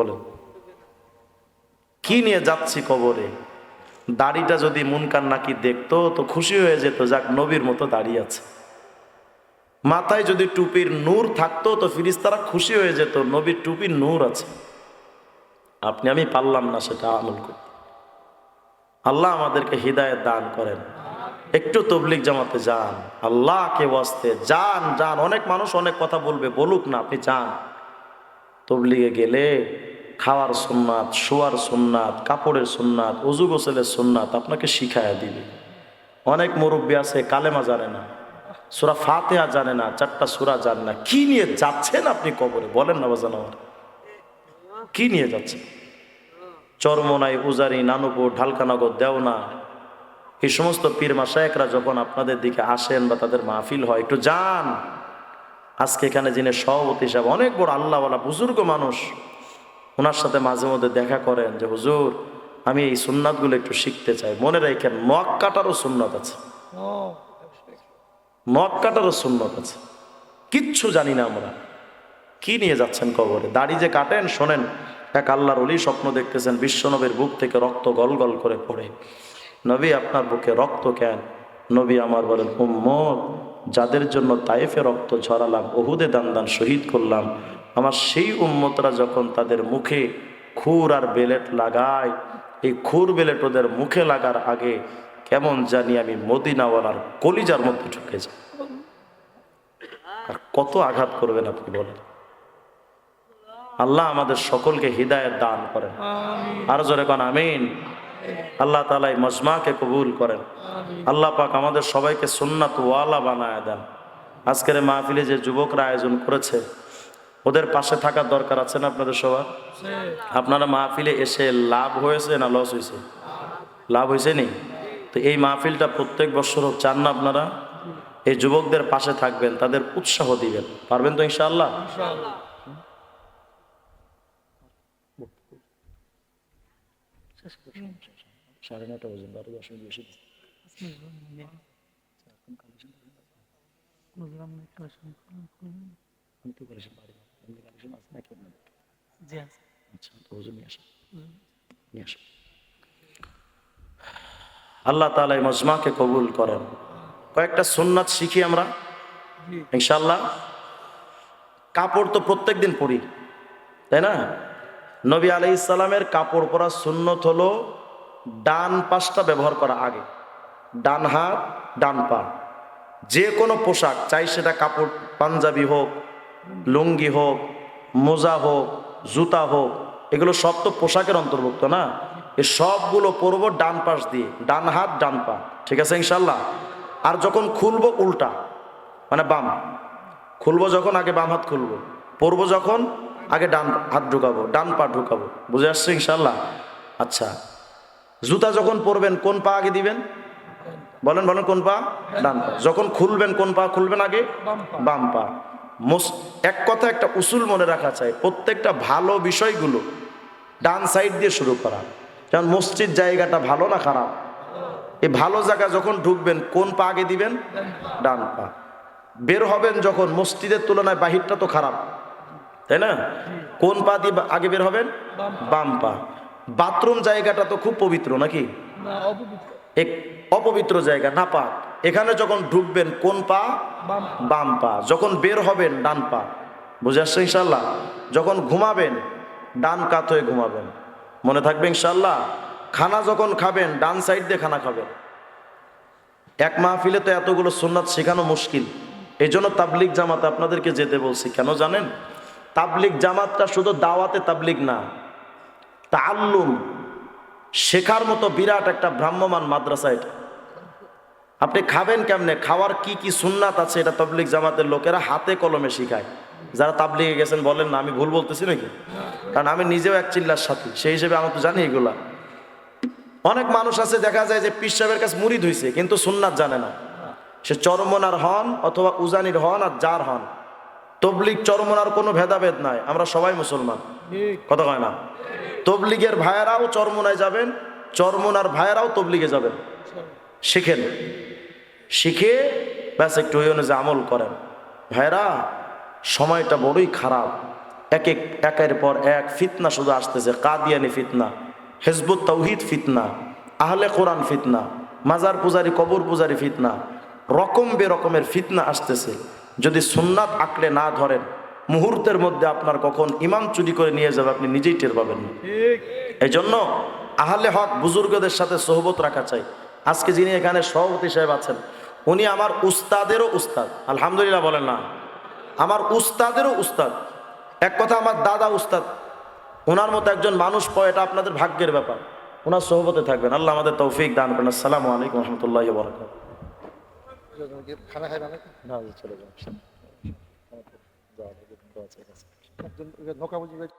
বলেন। কি নিয়ে যাচ্ছি কবরে? দাড়িটা যদি মুনকার নাকি দেখতো, তো খুশি হয়ে যেত, যাক, নবীর মতো দাঁড়িয়ে আছে। মাথায় যদি টুপির নূর থাকতো, তো ফিরিস্তারা খুশি হয়ে যেত, নবীর টুপির নূর আছে। আপনি, আমি পারলাম না সেটা আমল করতে। আল্লাহ আমাদেরকে হৃদায়ত দান করেন। একটু তবলিক জামাতে যান। আল্লাহকে বসতে যান যান। অনেক মানুষ অনেক কথা বলবে, বলুক না, আপনি যান। তবলিগে গেলে খাওয়ার সুন্নাত, শোয়ার সুন্নাত, কাপড়ের সুন্নাত, অজু গোসলের সুন্নাত আপনাকে শিখায়া দিবে। অনেক মুরব্বী আছে, কালেমা জানে না, সুরা ফাতেহা জানে না, চারটা সুরা জানে না। কি নিয়ে যাচ্ছেন আপনি কবরে? বলেন না বাজান আমার। কি নিয়ে যাচ্ছেন? চরমনাই উজারি, নানুপুর ঢালকানগর দেওনা। এই সমস্ত পীর মাসায়করা যখন আপনাদের দিকে আসেন বা তাদের মাহফিল হয়, একটু যান। আজকে এখানে যিনি সভাপতি হিসাবে অনেক বড় আল্লাহওয়ালা বুজুর্গ মানুষ, ওনার সাথে মাঝে মধ্যে দেখা করেন যে, হুজুর, আমি এই সুন্নাতগুলো একটু শিখতে চাই। মনে রাখেন নখ কাটারও সুন্নত আছে। নখ কাটারও সুন্নত আছে। কিচ্ছু জানি না আমরা। কি নিয়ে যাচ্ছেন কবরে? দাড়ি যে কাটেন, শোনেন, এক আল্লাহর অলি স্বপ্ন দেখতেছেন, বিশ্বনবীর বুক থেকে রক্ত গল গল করে পড়ে। নবী, আপনার বুকে রক্ত কেন? নবী আমার বলেন, উম্মত যাদের জন্য তাইফে রক্ত ঝরালাম ওহুদে দান দান শহীদ করলাম আমার সেই উম্মতরা যখন তাদের মুখে খুর আর বেলেট লাগায় এই খুর বেলেট ওদের মুখে লাগার আগে কেমন জানি আমি মদিনাওয়ালার কলিজার মধ্যে ঢুকে যাই। আর কত আঘাত করবেন আপনি বলেন? আল্লাহ আমাদের সকলকে হৃদায়ত দান করেন। আর জোরে কন আমিন। আল্লাহ তালা এই মজমাকে কবুল করেন। আল্লাহ পাক আমাদের সবাইকে সুন্নাত ওয়ালা বানায় দেন। আজকের এই মাহফিলে যে যুবকরা আয়োজন করেছে ওদের পাশে থাকার দরকার আছে না আপনাদের সবার? আপনারা মাহফিলে এসে লাভ হয়েছে না লস হয়েছে? লাভ হয়েছে নি? তো এই মাহফিলটা প্রত্যেক বছর হোক চান না আপনারা? এই যুবকদের পাশে থাকবেন তাদের উৎসাহ দিবেন। পারবেন তো ইনশাআল্লাহ? সাড়ে নটা পর্যন্ত আরও দশ মিনিট বেশি আচ্ছা আল্লাহ তালা মজমাকে কবুল করেন। কয়েকটা সুন্নাত শিখি আমরা ইনশাল্লাহ কাপড় তো প্রত্যেক দিন পরি তাই না? নবী আলাই ইসলামের কাপড় পরা সুন্নত হলো ডান পাশটা ব্যবহার করা আগে। ডান হাত, ডান পা। যে কোনো পোশাক, চাই সেটা কাপড়, পাঞ্জাবি হোক, লুঙ্গি হোক, মোজা হোক, জুতা হোক, এগুলো সব তো পোশাকের অন্তর্ভুক্ত না? এ সবগুলো পরবো ডান পাশ দিয়ে, ডান হাত, ডান পা। ঠিক আছে ইনশাল্লাহ আর যখন খুলবো উল্টা মানে বাম, খুলবো যখন, আগে বাম হাত খুলবো। পরবো যখন, আগে ডান হাত ঢুকাবো, ডান পা ঢুকাবো। বুঝে আসছে ইনশাল্লাহ আচ্ছা। জুতা যখন পরবেন কোন পা আগে দিবেন? বলেন বলেন কোন পা? ডান পা। যখন খুলবেন কোন পা খুলবেন আগে? বাম পা। এক কথা একটা উসুল মনে রাখা চাই প্রত্যেকটা ভালো বিষয়গুলো ডান সাইড দিয়ে শুরু করা। যেমন মসজিদ জায়গাটা ভালো না খারাপ? এই ভালো জায়গা যখন ঢুকবেন কোন পা আগে দিবেন? ডান পা। বের হবেন যখন মসজিদের তুলনায় বাহিরটা তো খারাপ। তাই না? কোন পা দিয়ে আগে বের হবেন? বাম পা। বাথরুম জায়গাটা তো খুব পবিত্র নাকি? অপবিত্র। এক অপবিত্র জায়গা না পা। এখানে যখন ঢুকবেন কোন পা? বাম বাম পা। যখন বের হবেন ডান পা। বুঝে আসছে ইনশাল্লাহ যখন ঘুমাবেন ডান কাত হয়ে ঘুমাবেন। মনে থাকবে ইনশাল্লাহ খানা যখন খাবেন ডান সাইড দিয়ে খানা খাবেন। এক মাহফিলে তো এতগুলো সুন্নাত শেখানো মুশকিল। এই জন্য তাবলিক জামাত আপনাদেরকে যেতে বলছি। কেন জানেন? তাবলিক জামাতটা শুধু দাওয়াতে তাবলিক না। তাল্লুম শেখার মতো বিরাট একটা ভ্রাম্যমান মাদ্রাসা এটা। আপনি খাবেন কেমনে? খাওয়ার কি কি সুন্নাত আছে এটা তাবলিক জামাতের লোকেরা হাতে কলমে শিখায়। যারা তাবলিগে গেছেন বলেন না আমি ভুল বলতেছি নাকি? কারণ আমি নিজেও এক চিল্লার সাথী সেই হিসেবে আমি তো জানি এগুলা। অনেক মানুষ আছে দেখা যায় যে পীর সাহেবের কাছে মুড়ি ধুইছে কিন্তু সুন্নাত জানে না। সে চরমনার হন অথবা উজানির হন আর যার হন। তবলিগ চরমনার কোনো ভেদাভেদ নাই আমরা সবাই মুসলমান। কথা কয় না? তবলিগের ভাইয়েরাও চরমনায় যাবেন, চরমনার ভাইয়েরাও তবলিগে যাবেন। শিখেন। শিখে ব্যাস একটু ওই অনুযায়ী আমল করেন। ভাইরা সময়টা বড়ই খারাপ। এক এক, একের পর এক ফিতনা শুধু আসতেছে, কাদিয়ানি ফিতনা, হেজবুত তৌহিদ ফিতনা, আহলে কোরআন ফিতনা, মাজার পূজারি, কবর পূজারি ফিতনা, রকম বেরকমের ফিতনা আসতেছে। যদি সুন্নাত আঁকড়ে না ধরেন মুহূর্তের মধ্যে আপনার কখন ইমাম চুরি করে নিয়ে যাবে আপনি নিজেই টের পাবেন না। এই জন্য আহলে হক বুজুর্গদের সাথে সহবত রাখা চাই। আজকে যিনি এখানে সভাপতি সাহেব আছেন উনি আমার উস্তাদেরও উস্তাদ। আলহামদুলিল্লাহ বলেন না। আমার উস্তাদেরও উস্তাদ। এক কথা আমার দাদা উস্তাদ। ওনার মতো একজন মানুষ পাওয়া এটা আপনাদের ভাগ্যের ব্যাপার। ওনার সহবতে থাকবেন। আল্লাহ আমাদের তৌফিক দান করেন। আসসালামু আলাইকুম রহমতুল্লাহ বরকাত খানা খাই না না চলে যান। নৌকা